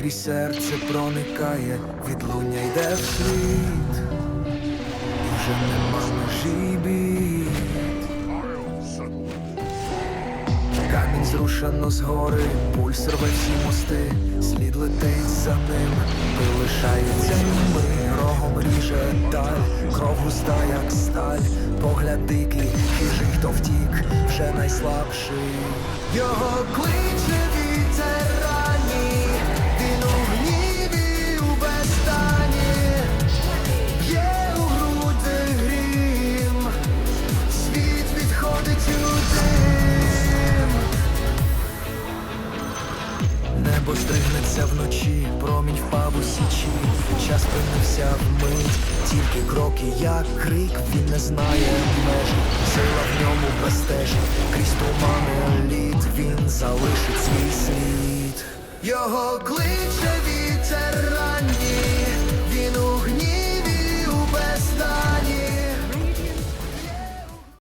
крізь серце проникає, відлуння йде вслід, і вже нема межі бід. Камінь зрушено з гори, пульс рве всі мости, слід летить за ним, і лишається німи, рогом ріже даль, кров густа, як сталь, погляд дикий, хижий, хто втік, вже найслабший. Його кличе Небо стригнеться вночі, промінь впав у січі, час спинився вмить, тільки кроки, як крик, він не знає меж, сила в ньому безтежна, крізь тумани лід, він залишить свій слід. Його кличе